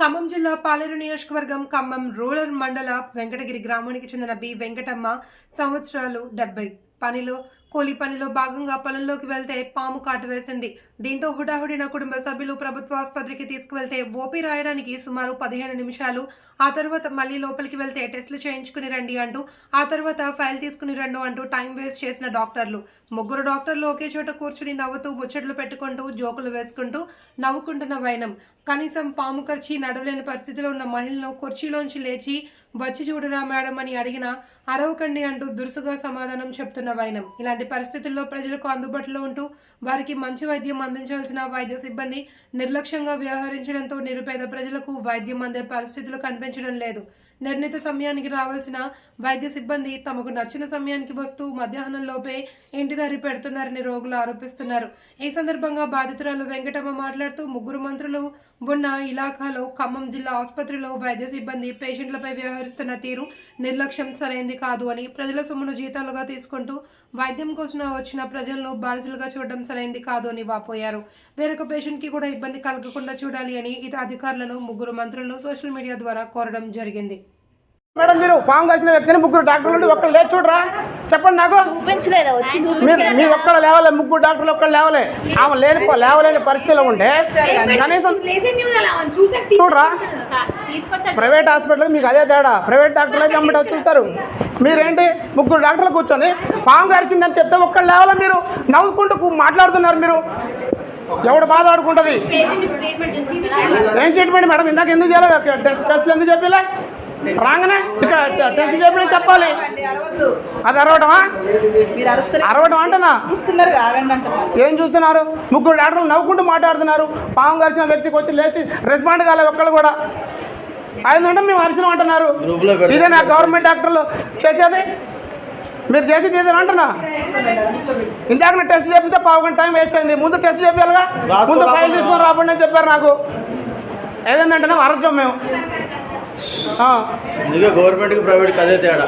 ఖమ్మం జిల్లా పాలేరు నియోజకవర్గం ఖమ్మం రూరల్ మండల వెంకటగిరి గ్రామానికి చెందిన బి వెంకటమ్మ సంవత్సరాలు డెబ్బై పనిలో కూలి పనిలో భాగంగా పొలంలోకి వెళ్తే పాము కాటు వేసింది. దీంతో హుటాహుడిన కుటుంబ సభ్యులు ప్రభుత్వ ఆసుపత్రికి తీసుకువెళ్తే ఓపీ రాయడానికి సుమారు పదిహేను నిమిషాలు. ఆ తర్వాత మళ్ళీ లోపలికి వెళ్తే టెస్టులు చేయించుకుని రండి అంటూ ఆ తర్వాత ఫైల్ తీసుకుని రండు అంటూ టైం వేస్ట్ చేసిన డాక్టర్లు. ముగ్గురు డాక్టర్లు ఒకే చోట కూర్చుని నవ్వుతూ ముచ్చట్లు పెట్టుకుంటూ జోకులు వేసుకుంటూ నవ్వుకుంటున్న వైనం. కనీసం పాము ఖర్చి నడవలేని పరిస్థితిలో ఉన్న మహిళను కుర్చీలోంచి లేచి వచ్చి చూడరా మేడం అని అడిగినా అరవకండి అంటూ దురుసుగా సమాధానం చెప్తున్న వైనం. ఇలాంటి పరిస్థితుల్లో ప్రజలకు అందుబాటులో ఉంటూ వారికి మంచి వైద్యం అందించాల్సిన వైద్య సిబ్బంది నిర్లక్ష్యంగా వ్యవహరించడంతో నిరుపేద ప్రజలకు వైద్యం అందే పరిస్థితులు కనిపించడం లేదు. నిర్ణీత సమయానికి రావాల్సిన వైద్య సిబ్బంది తమకు నచ్చిన సమయానికి వస్తూ మధ్యాహ్నం లోపే ఇంటి దారి పెడుతున్నారని రోగులు ఆరోపిస్తున్నారు. ఈ సందర్భంగా బాధితురాలు వెంకటమ్మ మాట్లాడుతూ ముగ్గురు మంత్రులు ఉన్న ఇలాఖాలో ఖమ్మం జిల్లా ఆసుపత్రిలో వైద్య సిబ్బంది పేషెంట్లపై వ్యవహరిస్తున్న తీరు నిర్లక్ష్యం సరైంది కాదు అని ప్రజల సొమ్మును జీతాలుగా తీసుకుంటూ వైద్యం కోసం వచ్చిన ప్రజలను బానిసలుగా చూడడం సరైంది కాదు అని వాపోయారు. వేరొక పేషెంట్కి కూడా ఇబ్బంది కలగకుండా చూడాలి అని ఇతర అధికారులను ముగ్గురు మంత్రులను సోషల్ మీడియా ద్వారా కోరడం జరిగింది. మేడం మీరు పాము కాసిన వ్యక్తిని ముగ్గురు డాక్టర్లు ఉండి ఒక్కరు లేచి చూడరా? చెప్పండి నాకు? మీరు ఒక్కరు లేవలే ముగ్గురు డాక్టర్లు ఒక్కరు లేవలే. ఆమె లేని లేవలేని పరిస్థితిలో ఉంటే కనీసం చూడరా? ప్రైవేట్ హాస్పిటల్ మీకు అదే తేడా. ప్రైవేట్ డాక్టర్లు అయితే అమ్మట చూస్తారు. మీరేంటి? ముగ్గురు డాక్టర్లు కూర్చొని పాము కరిచిందని చెప్తే ఒక్కరు లేవాల మీరు. నవ్వుకుంటూ మాట్లాడుతున్నారు మీరు. ఎవడు బాధ ఆడుకుంటుంది? ఏం ట్రీట్మెంట్ మేడం? ఇందాక ఎందుకు చేయాలి? టెస్ట్ టెస్ట్లు ఎందుకు చెప్పలే? రాగానే? టెస్ట్ చెప్పిన చెప్పాలి? అది అరవటమా? మీరు అరుస్తున్నారు అరవటం అంటనా ఏం చూస్తున్నారు? ముగ్గురు డాక్టర్లు నవ్వుకుంటూ మాట్లాడుతున్నారు. పాము కలిసిన వ్యక్తికి వచ్చి లేచి రెస్పాండ్ కాలే ఒక్కళ్ళు కూడా. అయిందంటే మేము అరిసినాం అంటున్నారు. ఇదే నా గవర్నమెంట్ డాక్టర్లు చేసేది? మీరు చేసేది ఏదైనా అంటున్నా? ఇందాక టెస్ట్ చేపితే పావు గంట టైం వేస్ట్ అయింది. ముందు టెస్ట్ చేయాలిగా ముందు ఫైల్ తీసుకొని రాబండి అని చెప్పారు నాకు. ఏదంటే అరచం మేము. అందుకే గవర్నమెంట్కి ప్రైవేట్కి అదే తేడా.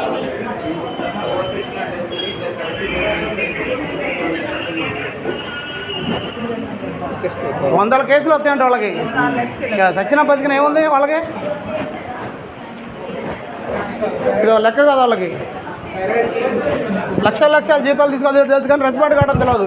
వందల కేసులు వస్తాయంట వాళ్ళకి. సచిన బతికిన ఏముంది వాళ్ళకి? ఇదో లెక్క కదా వాళ్ళకి. లక్షల లక్షల జీతాలు తీసుకోవాలి తెలుసు కానీ రెస్పాండ్ కావడం తెలియదు